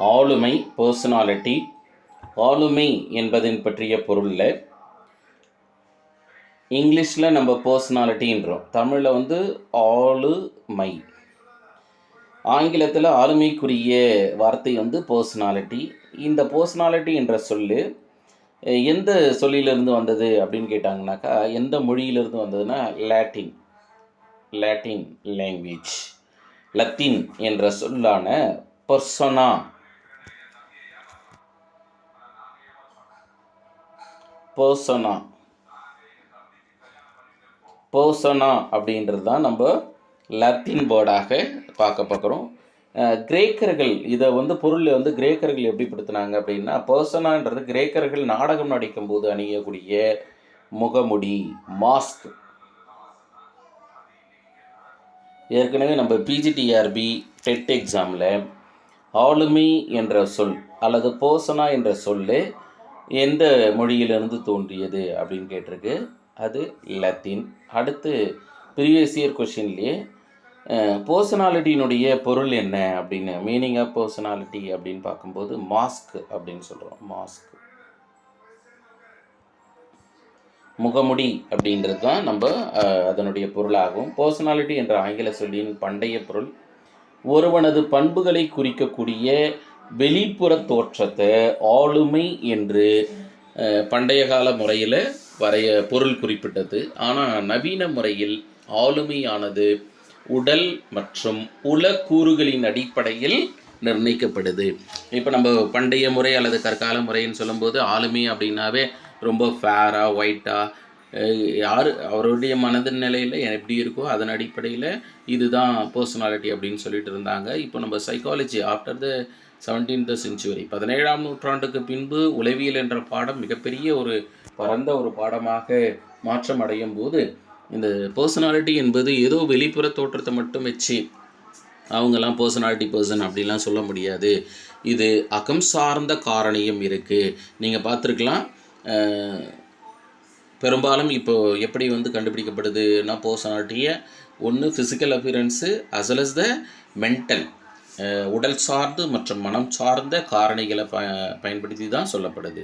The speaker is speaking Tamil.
ஆளுமை பர்சனாலிட்டி ஆளுமை என்பதின் பற்றிய பொருளில் இங்கிலீஷில் நம்ம பர்சனாலிட்டின்றோம் தமிழில் வந்து ஆளுமை. ஆங்கிலத்தில் ஆளுமைக்குரிய வார்த்தை வந்து பர்சனாலிட்டி இந்த பர்சனாலிட்டி என்ற சொல்லு எந்த சொல்லிலிருந்து வந்தது அப்படின்னு கேட்டாங்கனாக்கா எந்த மொழியிலிருந்து வந்ததுன்னா லாட்டின் லாட்டின் லாங்குவேஜ் லத்தீன் என்ற சொல்லான பர்சனா பர்சனா பர்சனா அப்படின்றது தான் நம்ம லத்தீன் வேர்டாக பார்க்க பார்க்குறோம் கிரேக்கர்கள் இதை வந்து பொருள் வந்து கிரேக்கர்கள் எப்படி படுத்தினாங்க அப்படின்னா பர்சனான்றது கிரேக்கர்கள் நாடகம் நடிக்கும் போது அணியக்கூடிய முகமுடி மாஸ்க் ஏற்கனவே நம்ம பிஜிடிஆர்பி டெட் எக்ஸாமில் ஆளுமை என்ற சொல் அல்லது பர்சனா என்ற சொல்லு எந்த மொழியிலிருந்து தோன்றியது அப்படின்னு கேட்டிருக்கு. அது லத்தீன். அடுத்து ப்ரீவியஸ் இயர் கொஷின்லேயே பர்சனாலிட்டியினுடைய பொருள் என்ன அப்படின்னு மீனிங் ஆஃப் பர்சனாலிட்டி அப்படின்னு பார்க்கும்போது மாஸ்க் அப்படின்னு சொல்கிறோம் மாஸ்க் முகமுடி அப்படின்றது தான் நம்ம அதனுடைய பொருளாகும். பர்சனாலிட்டி என்ற ஆங்கில சொல்லியின் பண்டைய பொருள் ஒருவனது பண்புகளை குறிக்கக்கூடிய வெளிப்புற தோற்றத்தை ஆளுமை என்று பண்டைய கால முறையில் வரைய பொருள் குறிப்பிட்டது. ஆனால் நவீன முறையில் ஆளுமையானது உடல் மற்றும் உலக்கூறுகளின் கூறுகளின் அடிப்படையில் நிர்ணயிக்கப்படுது. இப்போ நம்ம பண்டைய முறை அல்லது கற்கால முறைன்னு சொல்லும்போது ஆளுமை அப்படின்னாவே ரொம்ப ஃபேராக ஒயிட்டாக யார் அவருடைய மனதின் நிலையில் எப்படி இருக்கோ அதன் அடிப்படையில் இதுதான் பர்சனாலிட்டி அப்படின்னு சொல்லிட்டு இருந்தாங்க. இப்போ நம்ம psychology after the seventeenth century பதினேழாம் நூற்றாண்டுக்கு பின்பு உளவியல் என்ற பாடம் மிகப்பெரிய ஒரு பரந்த ஒரு பாடமாக மாற்றம் அடையும் போது இந்த பர்சனாலிட்டி என்பது ஏதோ வெளிப்புற தோற்றத்தை மட்டும் வச்சு அவங்கெல்லாம் பர்சனாலிட்டி பர்சன் அப்படிலாம் சொல்ல முடியாது. இது அகம் சார்ந்த காரணியம் இருக்குது நீங்கள் பார்த்துருக்கலாம் பெரும்பாலும் இப்போ எப்படி வந்து கண்டுபிடிக்கப்படுதுன்னா பர்சனாலிட்டியை ஒன்று physical appearance as well as the mental உடல் சார்ந்து மற்றும் மனம் சார்ந்த காரணிகளை ப பயன்படுத்தி தான் சொல்லப்படுது.